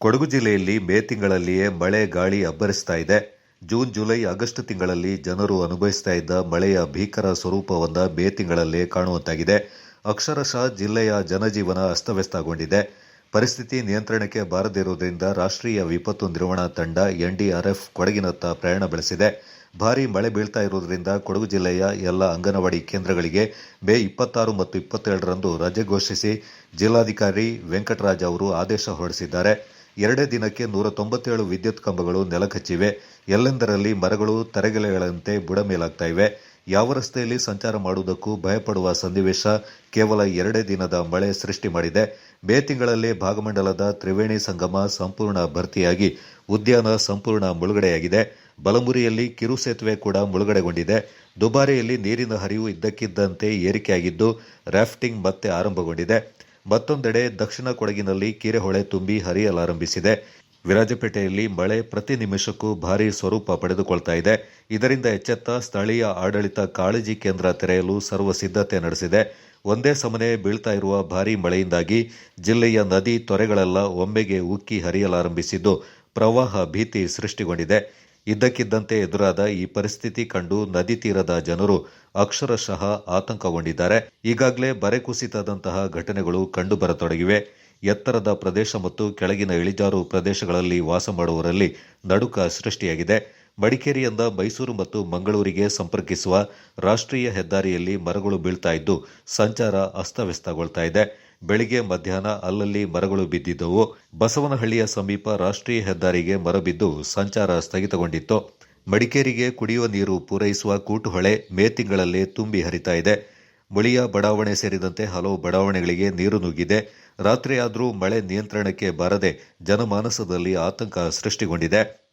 ಕೊಡಗು ಜಿಲ್ಲೆಯಲ್ಲಿ ಮೇ ತಿಂಗಳಲ್ಲಿಯೇ ಮಳೆ ಗಾಳಿ ಅಬ್ಬರಿಸ್ತಾ ಇದೆ. ಜೂನ್, ಜುಲೈ, ಆಗಸ್ಟ್ ತಿಂಗಳಲ್ಲಿ ಜನರು ಅನುಭವಿಸ್ತಾ ಇದ್ದ ಮಳೆಯ ಭೀಕರ ಸ್ವರೂಪವನ್ನ ಮೇ ತಿಂಗಳಲ್ಲೇ ಕಾಣುವಂತಾಗಿದೆ. ಅಕ್ಷರಶಃ ಜಿಲ್ಲೆಯ ಜನಜೀವನ ಅಸ್ತವ್ಯಸ್ತಗೊಂಡಿದೆ. ಪರಿಸ್ಥಿತಿ ನಿಯಂತ್ರಣಕ್ಕೆ ಬಾರದಿರುವುದರಿಂದ ರಾಷ್ಟ್ರೀಯ ವಿಪತ್ತು ನಿರ್ವಹಣಾ ತಂಡ ಎನ್ಡಿಆರ್ಎಫ್ ಕೊಡಗಿನತ್ತ ಪ್ರಯಾಣ ಬೆಳೆಸಿದೆ. ಭಾರೀ ಮಳೆ ಬೀಳ್ತಾ ಇರುವುದರಿಂದ ಕೊಡಗು ಜಿಲ್ಲೆಯ ಎಲ್ಲ ಅಂಗನವಾಡಿ ಕೇಂದ್ರಗಳಿಗೆ ಮೇ ಇಪ್ಪತ್ತಾರು ಮತ್ತು ಇಪ್ಪತ್ತೇಳರಂದು ರಜೆ ಘೋಷಿಸಿ ಜಿಲ್ಲಾಧಿಕಾರಿ ವೆಂಕಟರಾಜ್ ಅವರು ಆದೇಶ ಹೊರಡಿಸಿದ್ದಾರೆ. ಎರಡೇ ದಿನಕ್ಕೆ ನೂರ ತೊಂಬತ್ತೇಳು ವಿದ್ಯುತ್ ಕಂಬಗಳು ನೆಲಕಚ್ಚಿವೆ. ಎಲ್ಲೆಂದರಲ್ಲಿ ಮರಗಳು ತರೆಗೆಲೆಗಳಂತೆ ಬುಡಮೇಲಾಗ್ತಾ ಇವೆ ಯಾವ ರಸ್ತೆಯಲ್ಲಿ ಸಂಚಾರ ಮಾಡುವುದಕ್ಕೂ ಭಯಪಡುವ ಸನ್ನಿವೇಶ ಕೇವಲ ಎರಡೇ ದಿನದ ಮಳೆ ಸೃಷ್ಟಿ ಮಾಡಿದೆ. ಮೇ ತಿಂಗಳಲ್ಲೇ ಭಾಗಮಂಡಲದ ತ್ರಿವೇಣಿ ಸಂಗಮ ಸಂಪೂರ್ಣ ಭರ್ತಿಯಾಗಿ ಉದ್ಯಾನ ಸಂಪೂರ್ಣ ಮುಳುಗಡೆಯಾಗಿದೆ. ಬಲಮುರಿಯಲ್ಲಿ ಕಿರು ಸೇತುವೆ ಕೂಡ ಮುಳುಗಡೆಗೊಂಡಿದೆ. ದುಬಾರಿಯಲ್ಲಿ ನೀರಿನ ಹರಿವು ಇದ್ದಕ್ಕಿದ್ದಂತೆ ಏರಿಕೆಯಾಗಿದ್ದು, ರಾಫ್ಟಿಂಗ್ ಮತ್ತೆ ಆರಂಭಗೊಂಡಿದೆ. ಮತ್ತೊಂದೆಡೆ ದಕ್ಷಿಣ ಕೊಡಗಿನಲ್ಲಿ ಕೆರೆಹೊಳೆ ತುಂಬಿ ಹರಿಯಲಾರಂಭಿಸಿದೆ. ವಿರಾಜಪೇಟೆಯಲ್ಲಿ ಮಳೆ ಪ್ರತಿ ನಿಮಿಷಕ್ಕೂ ಭಾರೀ ಸ್ವರೂಪ ಪಡೆದುಕೊಳ್ತಾ ಇದೆ. ಇದರಿಂದ ಎಚ್ಚೆತ್ತ ಸ್ಥಳೀಯ ಆಡಳಿತ ಕಾಳಜಿ ಕೇಂದ್ರ ತೆರೆಯಲು ಸರ್ವ ಸಿದ್ಧತೆ ನಡೆಸಿದೆ. ಒಂದೇ ಸಮನೆ ಬೀಳ್ತಾ ಇರುವ ಭಾರೀ ಮಳೆಯಿಂದಾಗಿ ಜಿಲ್ಲೆಯ ನದಿ ತೊರೆಗಳೆಲ್ಲ ಒಮ್ಮೆಗೆ ಉಕ್ಕಿ ಹರಿಯಲಾರಂಭಿಸಿದ್ದು ಪ್ರವಾಹ ಭೀತಿ ಸೃಷ್ಟಿಗೊಂಡಿದೆ. ಇದ್ದಕ್ಕಿದ್ದಂತೆ ಎದುರಾದ ಈ ಪರಿಸ್ಥಿತಿ ಕಂಡು ನದಿ ತೀರದ ಜನರು ಅಕ್ಷರಶಃ ಆತಂಕಗೊಂಡಿದ್ದಾರೆ. ಈಗಾಗಲೇ ಬರೆ ಕುಸಿತದಂತಹ ಘಟನೆಗಳು ಕಂಡುಬರತೊಡಗಿವೆ. ಎತ್ತರದ ಪ್ರದೇಶ ಮತ್ತು ಕೆಳಗಿನ ಇಳಿಜಾರು ಪ್ರದೇಶಗಳಲ್ಲಿ ವಾಸ ಮಾಡುವವರಲ್ಲಿ ನಡುಕ ಸೃಷ್ಟಿಯಾಗಿದೆ. ಮಡಿಕೇರಿಯಿಂದ ಮೈಸೂರು ಮತ್ತು ಮಂಗಳೂರಿಗೆ ಸಂಪರ್ಕಿಸುವ ರಾಷ್ಟ್ರೀಯ ಹೆದ್ದಾರಿಯಲ್ಲಿ ಮರಗಳು ಬೀಳ್ತಾ ಇದ್ದು, ಸಂಚಾರ ಅಸ್ತವ್ಯಸ್ತಗೊಳ್ತಾ ಇದೆ. ಬೆಳಿಗ್ಗೆ ಮಧ್ಯಾಹ್ನ ಅಲ್ಲಲ್ಲಿ ಮರಗಳು ಬಿದ್ದಿದ್ದವು. ಬಸವನಹಳ್ಳಿಯ ಸಮೀಪ ರಾಷ್ಟ್ರೀಯ ಹೆದ್ದಾರಿಗೆ ಮರ ಬಿದ್ದು ಸಂಚಾರ ಸ್ಥಗಿತಗೊಂಡಿತ್ತು. ಮಡಿಕೇರಿಗೆ ಕುಡಿಯುವ ನೀರು ಪೂರೈಸುವ ಕೂಟುಹೊಳೆ ಮೇ ತಿಂಗಳಲ್ಲಿ ತುಂಬಿ ಹರಿತಾ ಇದೆ. ಮುಳಿಯ ಬಡಾವಣೆ ಸೇರಿದಂತೆ ಹಲವು ಬಡಾವಣೆಗಳಿಗೆ ನೀರು ನುಗ್ಗಿದೆ. ರಾತ್ರಿಯಾದರೂ ಮಳೆ ನಿಯಂತ್ರಣಕ್ಕೆ ಬಾರದೆ ಜನಮಾನಸದಲ್ಲಿ ಆತಂಕ ಸೃಷ್ಟಿಗೊಂಡಿದೆ.